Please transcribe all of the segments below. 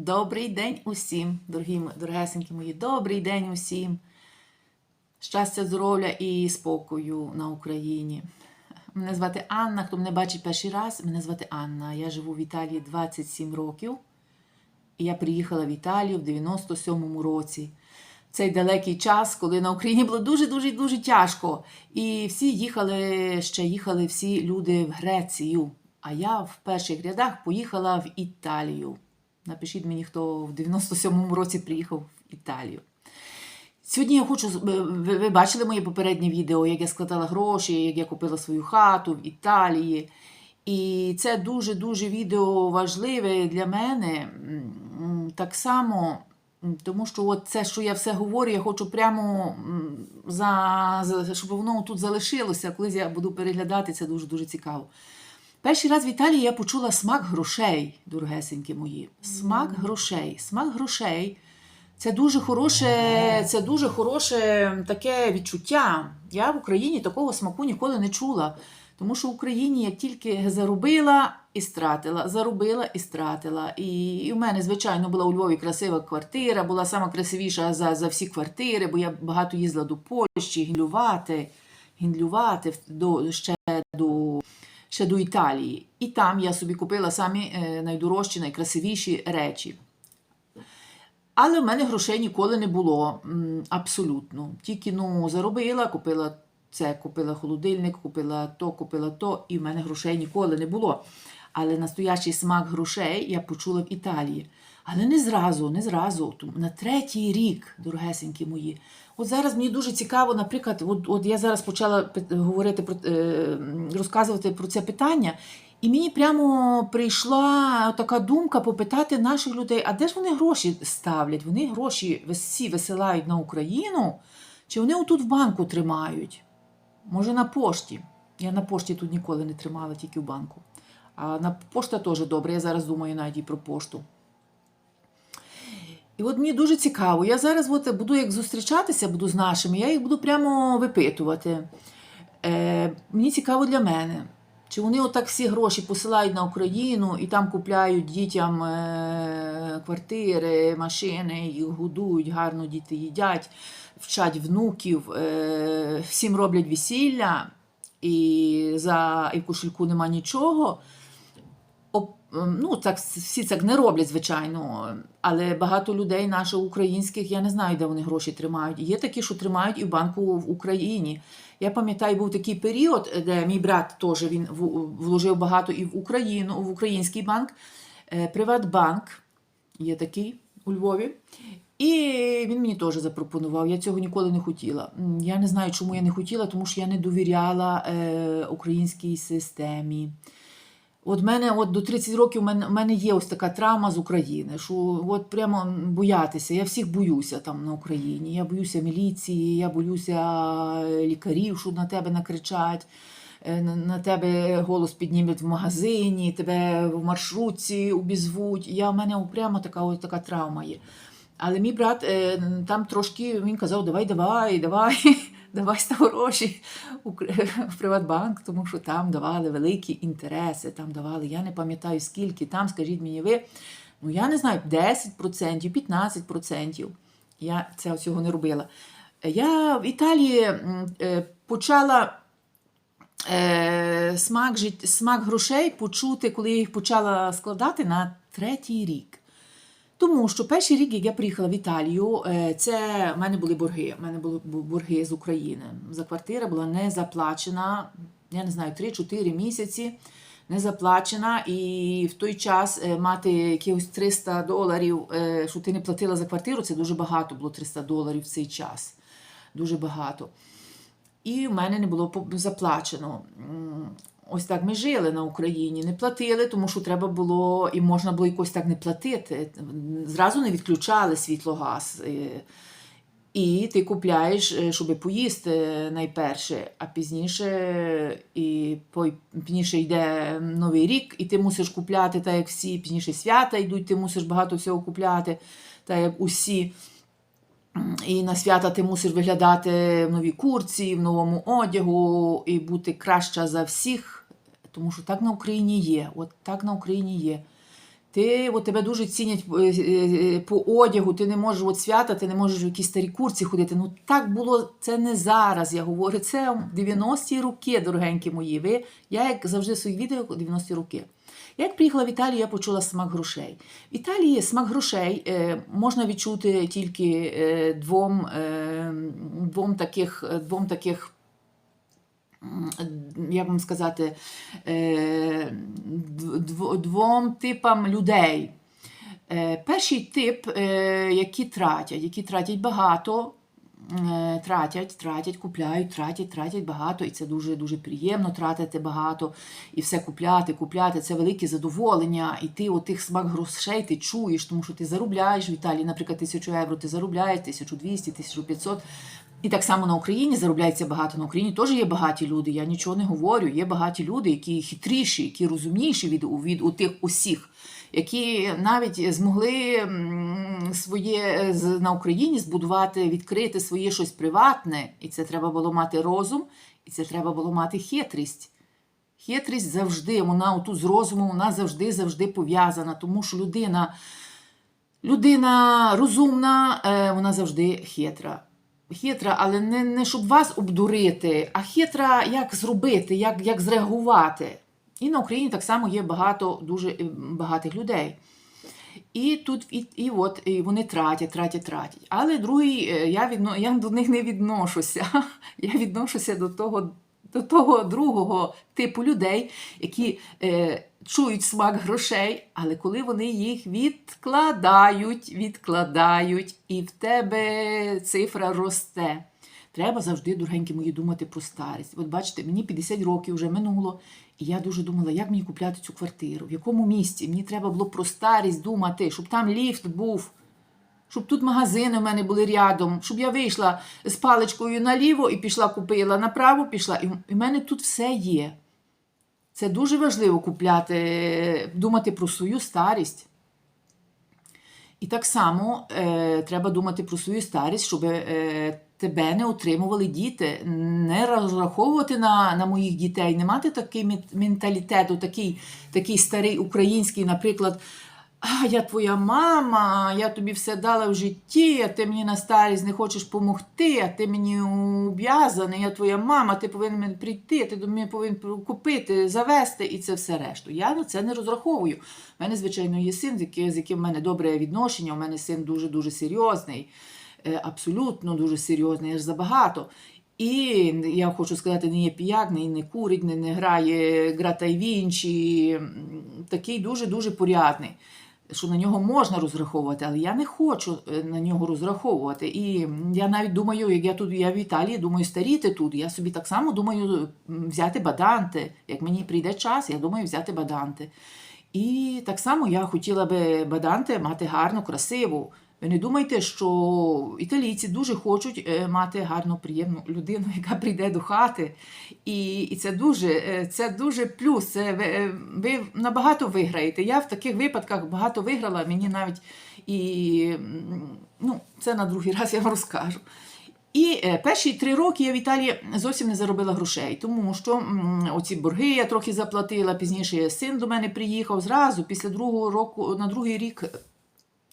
Добрий день усім, дорогі, дорогесенькі мої, добрий день усім. Щастя, здоров'я і спокою на Україні. Мене звати Анна. Хто мене бачить перший раз, мене звати Анна. Я живу в Італії 27 років. І я приїхала в Італію в 97-му році. Цей далекий час, коли на Україні було дуже-дуже дуже тяжко. І всі їхали, ще їхали всі люди в Грецію. А я в перших рядах поїхала в Італію. Напишіть мені, хто в 97-му році приїхав в Італію. Сьогодні я хочу. ви, бачили моє попереднє відео, як я складала гроші, як я купила свою хату в Італії. І це дуже-дуже відео важливе для мене. Так само, тому що от це, що я все говорю, я хочу прямо за, щоб воно тут залишилося. Колись я буду переглядати, це дуже-дуже цікаво. Перший раз в Італії я почула смак грошей, дорогесенькі мої. Смак грошей. Смак грошей. Це дуже хороше, це дуже хороше таке відчуття. Я в Україні такого смаку ніколи не чула. Тому що в Україні я тільки заробила і стратила, заробила і стратила. І, і в мене, звичайно, була у Львові красива квартира, була сама красивіша за, за всі квартири, бо я багато їздила до Польщі, гіндлювати, гіндлювати до, ще до ще до Італії. І там я собі купила самі найдорожчі, найкрасивіші речі. Але в мене грошей ніколи не було. Абсолютно. Тільки ну, заробила, купила це, купила холодильник, купила то, купила то, і в мене грошей ніколи не було. Але настоящий смак грошей я почула в Італії. Але не зразу, не зразу. На третій рік, дорогесенькі мої. От зараз мені дуже цікаво, наприклад, от, от я зараз почала говорити про е, розказувати про це питання, і мені прямо прийшла така думка попитати наших людей, а де ж вони гроші ставлять? Вони гроші всі висилають на Україну, чи вони отут в банку тримають? Може, на пошті. Я на пошті тут ніколи не тримала, тільки в банку. А на пошта теж добре. Я зараз думаю навіть і про пошту. І от мені дуже цікаво. Я зараз от буду як зустрічатися буду з нашими, я їх буду прямо випитувати. Е, мені цікаво для мене, чи вони отак всі гроші посилають на Україну і там купляють дітям е, квартири, машини, їх годують, гарно діти їдять, вчать внуків, е, всім роблять весілля, і, за, і в кошельку нема нічого. Ем, Ну, так всі так не роблять, звичайно. Але багато людей наших українських, я не знаю, де вони гроші тримають. Є такі, що тримають і в банку в Україні. Я пам'ятаю, був такий період, де мій брат теж він вложив багато і в Україну, в український банк. Е, Приватбанк є такий у Львові. І він мені теж запропонував. Я цього ніколи не хотіла. Я не знаю, чому я не хотіла, тому що я не довіряла е, українській системі. От мене от до 30 років в мене, є ось така травма з України, що от прямо боятися. Я всіх боюся там на Україні. Я боюся міліції, я боюся е, лікарів, що на тебе накричать, е, на, тебе голос піднімуть в магазині, тебе в маршрутці обізвуть. Я в мене прямо така ось така травма є. Але мій брат е, там трошки він казав: давай, давай, давай, давай гроші в Приватбанк, тому що там давали великі інтереси, там давали, я не пам'ятаю скільки, там, скажіть мені ви, ну я не знаю, 10%, 15%. Я це цього не робила. Я в Італії е, почала е, смак, смак грошей почути, коли я їх почала складати на третій рік. Тому що перший рік, як я приїхала в Італію, е, це в мене були борги. У мене були борги з України. За квартира була не заплачена, я не знаю, 3-4 місяці не заплачена. І в той час е, мати якихось 300 доларів, е, що ти не платила за квартиру, це дуже багато було 300 доларів в цей час. Дуже багато. І в мене не було заплачено. Ось так ми жили на Україні, не платили, тому що треба було і можна було якось так не платити. Зразу не відключали світло газ. Е, І ти купляєш, е, щоб поїсти найперше, а пізніше і пізніше йде Новий рік, і ти мусиш купляти, так як всі, пізніше свята йдуть, ти мусиш багато всього купляти, так як усі. І на свята ти мусиш виглядати в новій курці, в новому одягу і бути краща за всіх, тому що так на Україні є. От так на Україні є. Ти, от тебе дуже цінять е, е, по одягу, ти не можеш от свята, ти не можеш в якісь старі курці ходити. Ну так було, це не зараз, я говорю. Це 90-ті роки, дорогенькі мої. Ви, я, як завжди в своїх відео, 90-ті роки. Як приїхала в Італію, я почула смак грошей. В Італії смак грошей е, можна відчути тільки е, двом, е, двом таких, е, двом таких як вам сказати, е, дв- дв- двом типам людей. Е, Перший тип, е, які тратять, які тратять багато, тратять, тратять, купляють, тратять, тратять багато, і це дуже дуже приємно тратити багато і все купляти, купляти. Це велике задоволення. І ти отих смак грошей ти чуєш, тому що ти заробляєш в Італії, наприклад, тисячу євро, ти заробляєш 1200, 1500. І так само на Україні заробляється багато. На Україні теж є багаті люди. Я нічого не говорю. Є багаті люди, які хитріші, які розумніші від, від у тих усіх, які навіть змогли своє на Україні збудувати, відкрити своє щось приватне. І це треба було мати розум, і це треба було мати хитрість. Хитрість завжди, вона отут з розумом, вона завжди завжди пов'язана, тому що людина, людина розумна, е, вона завжди хитра. Хитра, але не, не щоб вас обдурити, а хитра, як зробити, як, як зреагувати. І на Україні так само є багато дуже е, багатих людей. І тут і, і от і вони тратять, тратять, тратять. Але другий, е, я відно, я до них не відношуся. Я відношуся до того, до того другого типу людей, які е, чують смак грошей, але коли вони їх відкладають, відкладають, і в тебе цифра росте. Треба завжди, дорогенькі мої, думати про старість. От бачите, мені 50 років вже минуло, і я дуже думала, як мені купляти цю квартиру, в якому місці. Мені треба було про старість думати, щоб там ліфт був, щоб тут магазини в мене були рядом, щоб я вийшла з паличкою наліво і пішла купила, направо пішла. І в мене тут все є. Це дуже важливо купляти, думати про свою старість. І так само е, треба думати про свою старість, щоб е, тебе не отримували діти, не розраховувати на, на моїх дітей, не мати такий менталітет, такий, такий старий український, наприклад. А, я твоя мама, я тобі все дала в житті, а ти мені на старість не хочеш допомогти, а ти мені об'язаний, я твоя мама, ти повинен мені прийти, ти до мене повинен купити, завести і це все решту. Я на це не розраховую. У мене, звичайно, є син, з яким, в мене добре відношення, у мене син дуже-дуже серйозний, е, абсолютно дуже серйозний, аж забагато. І я хочу сказати, не є піяк, не, не курить, не, не грає грата й вінчі, такий дуже-дуже порядний що на нього можна розраховувати, але я не хочу е, на нього розраховувати. І я навіть думаю, як я тут я в Італії, думаю, старіти тут. Я собі так само думаю взяти баданти. Як мені прийде час, я думаю взяти баданти. І так само я хотіла би баданти мати гарну, красиву. Ви не думайте, що італійці дуже хочуть е, мати гарну, приємну людину, яка прийде до хати. І, і це дуже е, це дуже плюс. Це ви, е, ви набагато виграєте. Я в таких випадках багато виграла, мені навіть і ну, це на другий раз я вам розкажу. І перші три роки я в Італії зовсім не заробила грошей, тому що оці борги я трохи заплатила. Пізніше син до мене приїхав зразу після другого року, на другий рік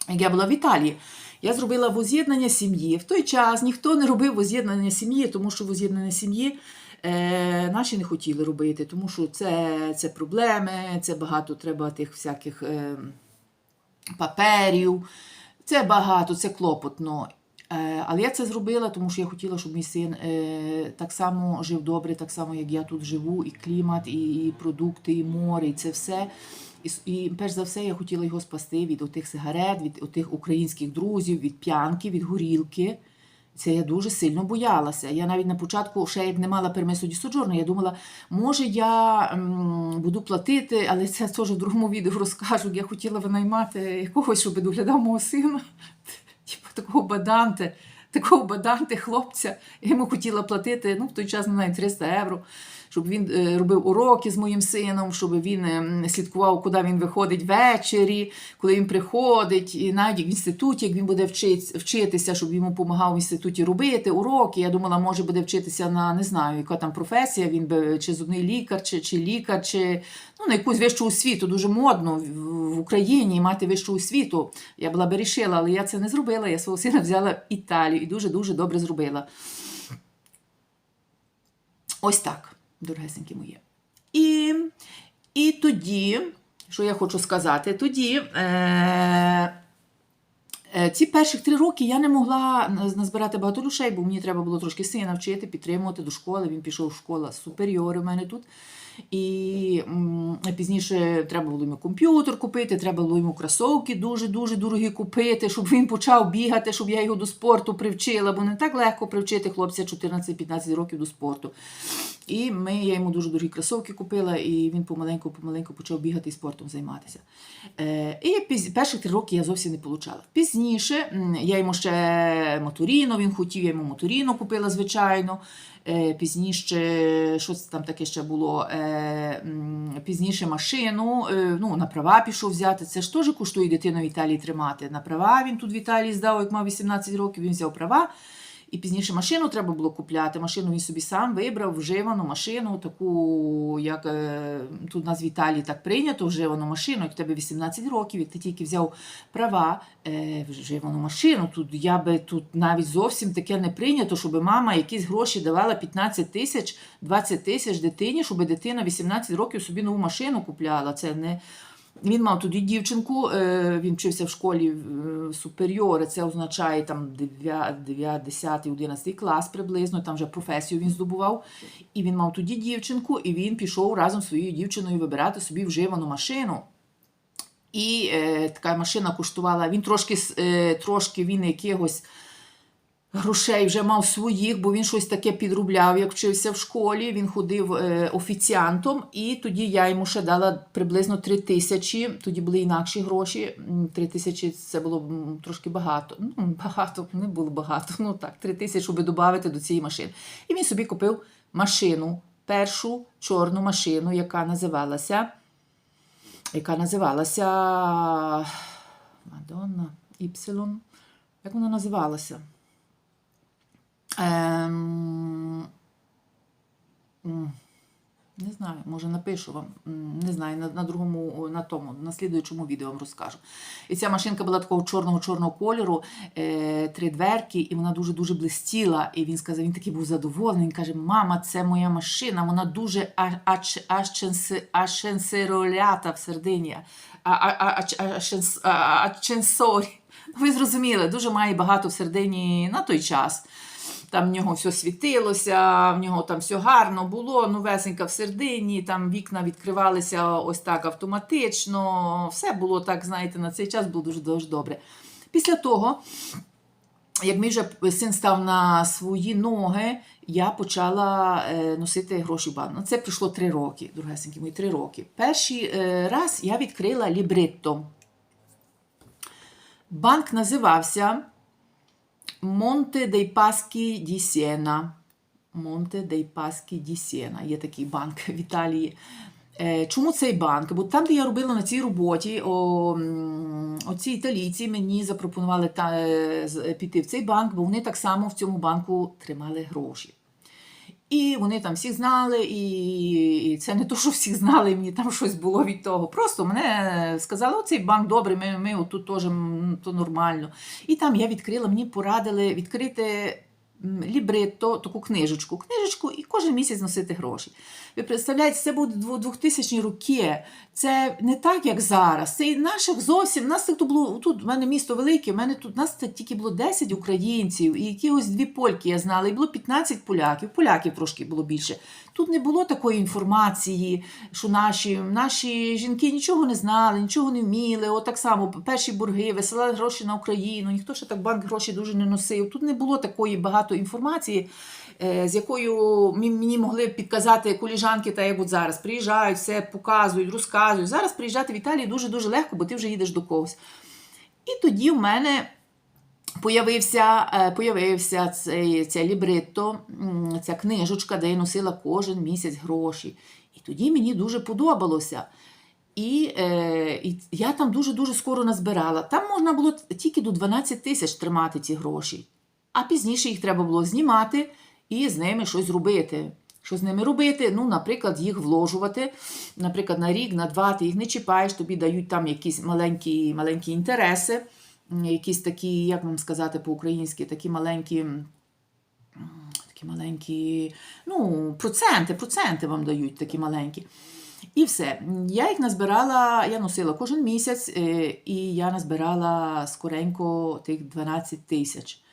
як я була в Італії, я зробила воз'єднання сім'ї. В той час ніхто не робив воз'єднання сім'ї, тому що воз'єднання сім'ї е, наші не хотіли робити, тому що це, це проблеми, це багато треба тих всяких е, паперів, це багато, це клопотно. Е, але я це зробила, тому що я хотіла, щоб мій син е, так само жив добре, так само, як я тут живу, і клімат, і, продукти, і море, і це все. І, перш за все я хотіла його спасти від отих сигарет, від отих українських друзів, від п'янки, від горілки. Це я дуже сильно боялася. Я навіть на початку, ще як не мала пермису ді соджорну, я думала, може я м, буду платити, але це теж в другому відео розкажу. Я хотіла винаймати якогось, щоб доглядав мого сина, такого баданте, такого баданте хлопця. Я йому хотіла платити, ну в той час ну, навіть 300 євро, щоб він е, робив уроки з моїм сином, щоб він е, слідкував, куди він виходить ввечері, коли він приходить, і навіть в інституті, як він буде вчитися, щоб йому допомагав в інституті робити уроки. Я думала, може буде вчитися на не знаю, яка там професія, він би чи зубний лікар, чи, чи лікар, чи ну, на якусь вищу освіту. Дуже модно в, Україні мати вищу освіту. Я була би рішила, але я це не зробила. Я свого сина взяла в Італію і дуже-дуже добре зробила. Ось так, дорогесенькі мої. І, і тоді, що я хочу сказати, тоді. Е, Е, Ці перших три роки я не могла назбирати багато грошей, бо мені треба було трошки сина вчити, підтримувати до школи. Він пішов в школа суперіори в мене тут. І пізніше треба було йому комп'ютер купити, треба було йому кросовки дуже-дуже дорогі купити, щоб він почав бігати, щоб я його до спорту привчила, бо не так легко привчити хлопця 14-15 років до спорту. І ми, я йому дуже дорогі кросовки купила, і він помаленьку-помаленьку почав бігати і спортом займатися. Е, і піз... перші три роки я зовсім не получала. Пізніше я йому ще моторіно, він хотів, я йому моторіно купила, звичайно. Е, пізніше, що там таке ще було? Е, пізніше машину, ну, на права пішов взяти. Це ж теж коштує дитину в Італії тримати. На права він тут в Італії здав, як мав 18 років, він взяв права. І пізніше машину треба було купляти. Машину він собі сам вибрав, вживану машину, таку, як е, тут у нас в Італії так прийнято, вживану машину, як в тебе 18 років, як ти тільки взяв права, е, вживану машину. Тут я би тут навіть зовсім таке не прийнято, щоб мама якісь гроші давала 15 тисяч, 20 тисяч дитині, щоб дитина 18 років собі нову машину купляла. Це не. Він мав тоді дівчинку, е, він вчився в школі е, суперіори, це означає там 9, 9, 10, 11 клас приблизно, там вже професію він здобував. І він мав тоді дівчинку, і він пішов разом з своєю дівчиною вибирати собі вживану машину. І е, така машина коштувала, він трошки, е, трошки він якихось грошей вже мав своїх, бо він щось таке підробляв, як вчився в школі. Він ходив е, офіціантом, і тоді я йому ще дала приблизно 3 тисячі. Тоді були інакші гроші. 3 тисячі це було трошки багато. Ну, багато, не було багато. Ну так, 3 тисячі, щоб додати до цієї машини. І він собі купив машину, першу чорну машину, яка називалася. Яка називалася Мадонна Іпсилон. Як вона називалася? Ем, не знаю, може напишу вам. Не знаю, на, на другому, на тому, на слідуючому відео вам розкажу. І ця машинка була такого чорного-чорного кольору, е, три дверки, і вона дуже-дуже блистіла. І він сказав, він такий був задоволений. Він каже: Мама, це моя машина, вона дуже а- ач- в Сердині. А- а- а- ач- ашенс- а- Аченсорі. Ви зрозуміли, дуже має багато в Сердині на той час. Там в нього все світилося, в нього там все гарно було, новесенька в середині, там вікна відкривалися ось так автоматично. Все було так, знаєте, на цей час було дуже дуже добре. Після того, як мій вже син став на свої ноги, я почала е, носити гроші в банк. Ну, це пройшло три роки, дорогесенькі мої, три роки. Перший е, раз я відкрила лібретто. Банк називався Монте дей Паскі ді Siena. Монте дей Паскі ді Siena. Є такий банк в Італії. Е, Чому цей банк? Бо там, де я робила на цій роботі, о, оці італійці мені запропонували та, е, піти в цей банк, бо вони так само в цьому банку тримали гроші. І вони там всіх знали, і, це не то, що всі знали, мені там щось було від того. Просто мене сказали, оцей банк добрий, ми, ми отут теж то нормально. І там я відкрила, мені порадили відкрити лібретто, таку книжечку, книжечку і кожен місяць носити гроші. Ви представляєте, це буде 2000 роки. Це не так, як зараз. Це і наших зовсім. Нас тут було тут. в мене місто велике. в мене тут нас тільки було 10 українців і якихось дві польки я знала. І було 15 поляків. Поляків трошки було більше. Тут не було такої інформації, що наші, наші жінки нічого не знали, нічого не вміли. От так само перші борги, висилали гроші на Україну. Ніхто ще так банк гроші дуже не носив. Тут не було такої багато інформації. е, З якою мені могли підказати коліжанки, та як от зараз приїжджають, все показують, розказують. Зараз приїжджати в Італію дуже дуже легко, бо ти вже їдеш до когось. І тоді в мене появився, е, появився цей, ця лібретто, ця книжечка, де я носила кожен місяць гроші. І тоді мені дуже подобалося. І, е, і я там дуже-дуже скоро назбирала. Там можна було тільки до 12 тисяч тримати ці гроші, а пізніше їх треба було знімати і з ними щось робити. Що з ними робити? Ну, наприклад, їх вложувати. Наприклад, на рік, на два ти їх не чіпаєш, тобі дають там якісь маленькі, маленькі інтереси, якісь такі, як вам сказати по-українськи, такі маленькі. Такі маленькі, ну, проценти, проценти вам дають такі маленькі. І все. Я їх назбирала, я носила кожен місяць, е, і я назбирала скоренько тих 12 тисяч.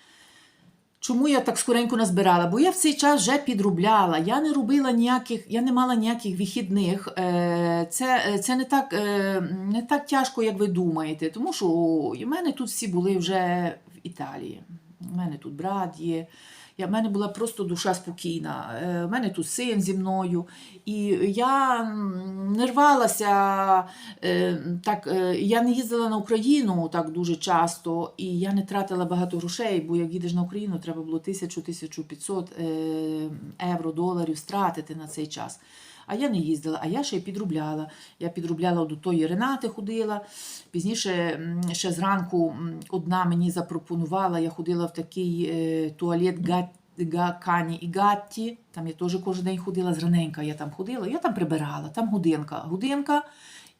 Чому я так скоренько назбирала? Бо я в цей час вже підробляла. Я не робила ніяких, я не мала ніяких вихідних. Е, Це, е, це не, так, е, не так тяжко, як ви думаєте. Тому що у мене тут всі були вже в Італії. У мене тут брат є. Я, в мене була просто душа спокійна. Е, У мене тут син зі мною. І я не рвалася, е, так, е, я не їздила на Україну так дуже часто, і я не тратила багато грошей, бо як їдеш на Україну, треба було 1000-1500 е, євро, доларів стратити на цей час. А я не їздила, а я ще й підробляла. Я підробляла до тої Ренати ходила. Пізніше ще зранку одна мені запропонувала, я ходила в такий е, туалет Гат- Кані і Гатті. Там я теж кожен день ходила, зраненька я там ходила, я там прибирала, там годинка. Годинка.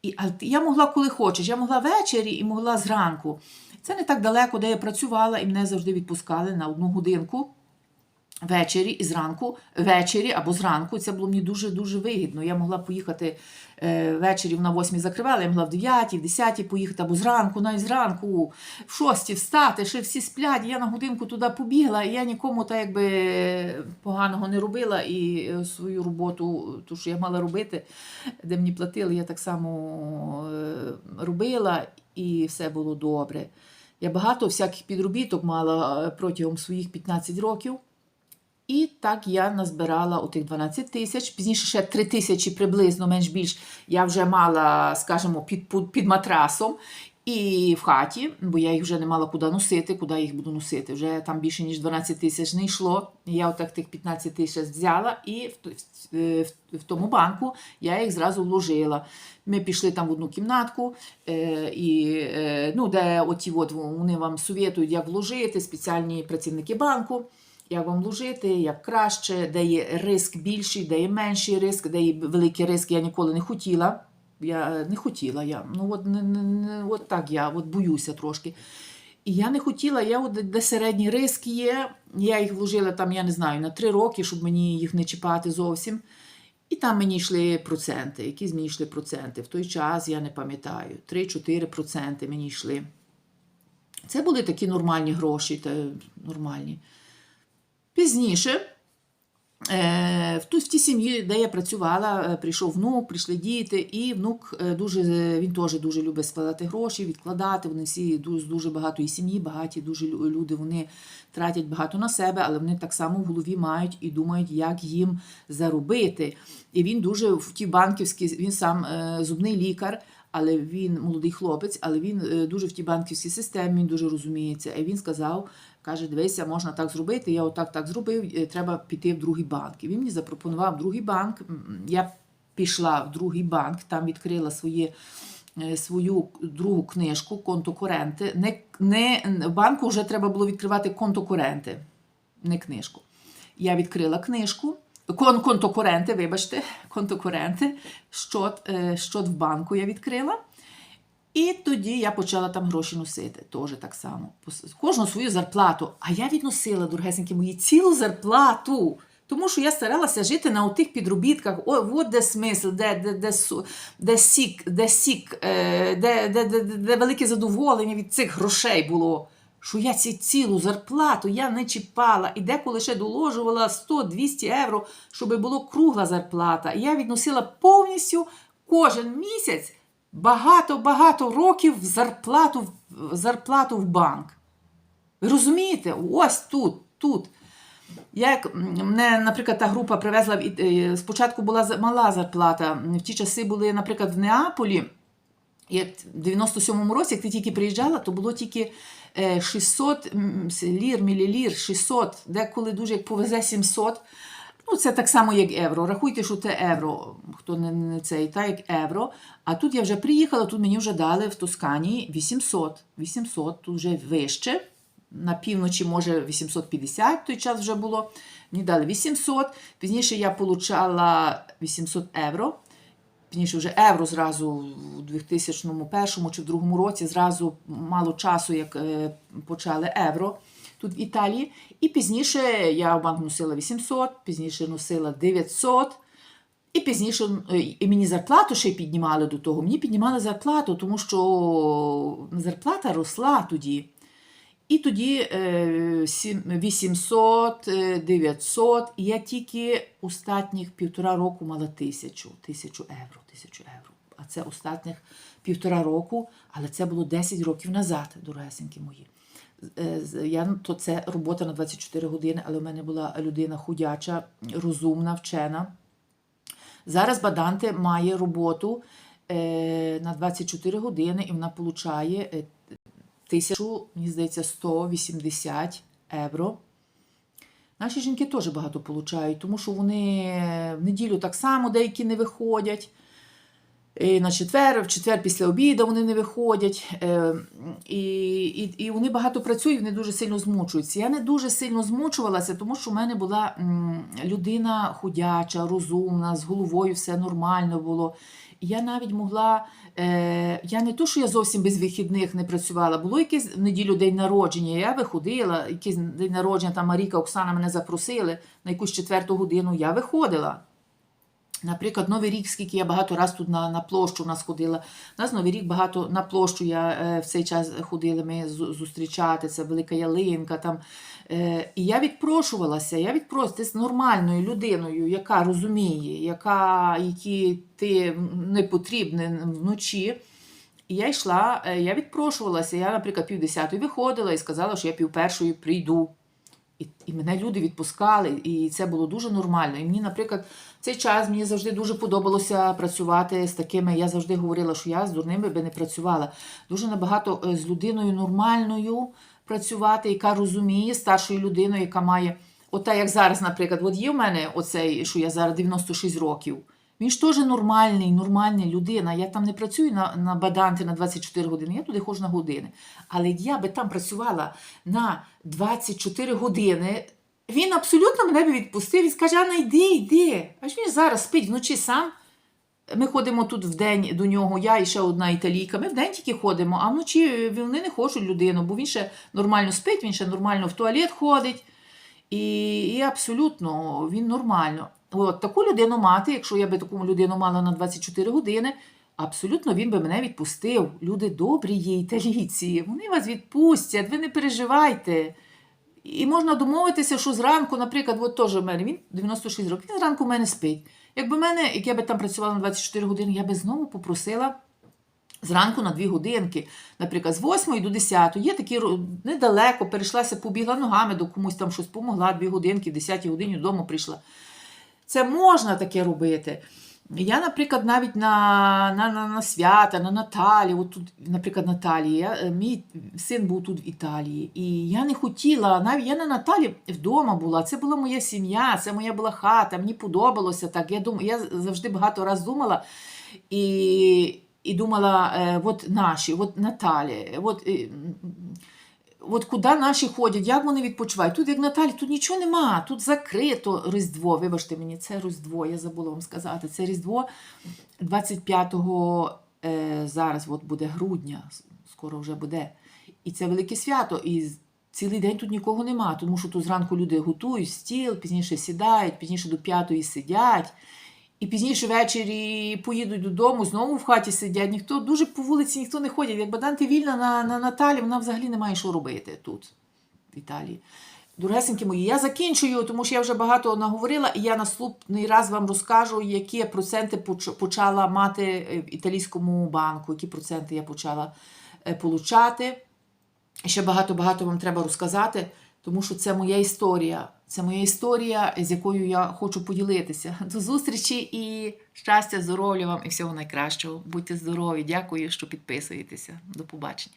І, я могла коли хочеш, я могла ввечері і могла зранку. Це не так далеко, де я працювала, і мене завжди відпускали на одну годинку ввечері і зранку, ввечері або зранку. Це було мені дуже-дуже вигідно. Я могла поїхати е, ввечері на 8 закривали, я могла в 9, в 10 поїхати, або зранку, навіть зранку, в 6 встати, ще всі сплять. Я на годинку туди побігла, і я нікому так якби поганого не робила. І е, свою роботу, ту, що я мала робити, де мені платили, я так само е, робила, і все було добре. Я багато всяких підробіток мала е, протягом своїх 15 років. І так я назбирала у тих 12 тисяч. Пізніше ще 3 тисячі приблизно, менш більш, я вже мала, скажімо, під, під, матрасом і в хаті, бо я їх вже не мала куди носити, куди їх буду носити. Вже там більше ніж 12 тисяч не йшло. Я отак тих 15 тисяч взяла і в, в, в, в тому банку я їх зразу вложила. Ми пішли там в одну кімнатку, е, і, е, ну, де оті от вони вам совєтують, як вложити, спеціальні працівники банку як вам вложити, як краще, де є риск більший, де є менший риск, де є великий риск, я ніколи не хотіла. Я не хотіла. Я, ну от, не, не, не, от так я от боюся трошки. І я не хотіла, я от, де середній риск є, я їх вложила там, я не знаю, на три роки, щоб мені їх не чіпати зовсім. І там мені йшли проценти. Якісь мені йшли проценти. В той час я не пам'ятаю, 3-4 проценти мені йшли. Це були такі нормальні гроші, та, нормальні. Пізніше, е, в ту- в тій сім'ї, де я працювала, е, прийшов внук, прийшли діти, і внук е, дуже, він теж дуже любить складати гроші, відкладати. Вони всі ду- з дуже багатої сім'ї, багаті дуже люди, вони тратять багато на себе, але вони так само в голові мають і думають, як їм заробити. І він дуже в ті банківські, він сам зубний лікар. Але він молодий хлопець, але він дуже в тій банківській системі, він дуже розуміється. І він сказав, каже: дивися, можна так зробити. Я отак так зробив. е, Треба піти в другий банк. І він мені запропонував другий банк. Я пішла в другий банк, там відкрила своє. е, Свою другу книжку конто коренти. Не, не банку вже треба було відкривати конто коренти, не книжку. Я відкрила книжку, кон, конто коренти, вибачте, конто коренти, щот, е, щот в банку я відкрила. І тоді я почала там гроші носити. Теж так само. Кожну свою зарплату. А я відносила, дорогесенькі мої, цілу зарплату. Тому що я старалася жити на отих підробітках. О, от де смисл, де, де, де, де сік, де сік, е, де, де, де, де, велике задоволення від цих грошей було. Що я ці цілу зарплату я не чіпала і деколи ще доложувала 100-200 євро, щоб була кругла зарплата. І я відносила повністю кожен місяць багато-багато років зарплату, в- зарплату в банк. Ви розумієте? Ось тут, тут. Як мене, наприклад, та група привезла в е, спочатку була мала зарплата. В ті часи були, наприклад, в Неаполі. як в 97-му році, як ти тільки приїжджала, то було тільки е, 600 лір, мілілір, 600, деколи дуже як повезе 700. Ну, це так само, як євро. Рахуйте, що це євро, хто не, не цей, так як євро. А тут я вже приїхала, тут мені вже дали в Тоскані 800. 800, тут вже вище. На півночі, може, 850 той час вже було. Мені дали 800. Пізніше я отримала 800 євро. Пізніше вже євро зразу у 2001 чи в другому році, зразу мало часу, як е, почали євро тут в Італії. І пізніше я в банк носила 800, пізніше носила 900. І пізніше е, і мені зарплату ще піднімали до того. Мені піднімали зарплату, тому що зарплата росла тоді. І тоді е, 800, е, 900, і я тільки останніх півтора року мала тисячу, тисячу євро, тисячу євро. А це останніх півтора року, але це було 10 років назад, дорогесенькі мої. Е, Я, то це робота на 24 години, але в мене була людина худяча, розумна, вчена. Зараз Баданте має роботу е, на 24 години, і вона получає е, тисячу, мені здається, 180 євро. Наші жінки теж багато получають, тому що вони в неділю так само деякі не виходять. І на четвер, в четвер після обіду вони не виходять. Е, І, і, і вони багато працюють, вони дуже сильно змучуються. Я не дуже сильно змучувалася, тому що в мене була людина худяча, розумна, з головою все нормально було. Я навіть могла, е, я не то, що я зовсім без вихідних не працювала, було якесь в неділю день народження, я виходила, якийсь день народження, там Маріка, Оксана мене запросили на якусь четверту годину, я виходила. Наприклад, Новий рік, скільки я багато раз тут на, на площу у нас ходила. У нас Новий рік багато на площу я е, в цей час ходили ми зу- зустрічати, це велика ялинка. Там. Е, і я відпрошувалася, я відпросилася з нормальною людиною, яка розуміє, яка, які ти не потрібне вночі. І я йшла, е, я відпрошувалася. Я, наприклад, півдесятої виходила і сказала, що я півпершої прийду. І, і мене люди відпускали, і це було дуже нормально. І мені, наприклад, цей час мені завжди дуже подобалося працювати з такими. Я завжди говорила, що я з дурними би не працювала. Дуже набагато е, з людиною нормальною працювати, яка розуміє, старшою людиною, яка має. Ота, як зараз, наприклад, от є в мене оцей, що я зараз 96 років. Він ж теж нормальний, нормальна людина. Я там не працюю на, на баданти на 24 години, я туди ходжу на години. Але я би там працювала на 24 години, він абсолютно мене би відпустив і скаже: Анна, йди, йди. Аж він зараз спить вночі сам. Ми ходимо тут в день до нього, я і ще одна італійка. Ми в день тільки ходимо, а вночі вони не хочуть людину, бо він ще нормально спить, він ще нормально в туалет ходить. І, і абсолютно він нормально. От таку людину мати, якщо я би таку людину мала на 24 години, абсолютно він би мене відпустив. Люди добрі є, італійці, вони вас відпустять, ви не переживайте. І можна домовитися, що зранку, наприклад, от теж в мене, він 96 років, він зранку в мене спить. Якби мене, як я би там працювала на 24 години, я би знову попросила зранку на 2 годинки, наприклад, з 8 до 10. Є такі недалеко, перейшлася, побігла ногами до комусь там щось помогла, 2 годинки, в 10 годині додому прийшла. Це можна таке робити. Я, наприклад, навіть на, на, на, на свята, на Наталі, от тут, наприклад, Наталії, я, е, мій син був тут в Італії, і я не хотіла, навіть я на Наталі вдома була, це була моя сім'я, це моя була хата, мені подобалося так. Я, дум, я завжди багато раз думала і, і думала, е, от наші, от Наталі, от, е, от куди наші ходять, як вони відпочивають. Тут, як Наталі, тут нічого нема, тут закрито Різдво. Вибачте мені, це Різдво, я забула вам сказати. Це Різдво 25-го е, зараз от буде грудня, скоро вже буде. І це велике свято. І цілий день тут нікого нема, тому що тут зранку люди готують стіл, пізніше сідають, пізніше до п'ятої сидять. І пізніше ввечері поїдуть додому, знову в хаті сидять. Ніхто дуже по вулиці ніхто не ходить. Як Баданти вільна на, на Наталі, вона взагалі не має що робити тут, в Італії. Дорогесенькі мої, я закінчую, тому що я вже багато наговорила, і я наступний раз вам розкажу, які проценти почала мати е, в італійському банку, які проценти я почала е, получати. Ще багато-багато вам треба розказати. Тому що це моя історія. Це моя історія, з якою я хочу поділитися. До зустрічі і щастя, здоров'я вам і всього найкращого. Будьте здорові! Дякую, що підписуєтеся. До побачення.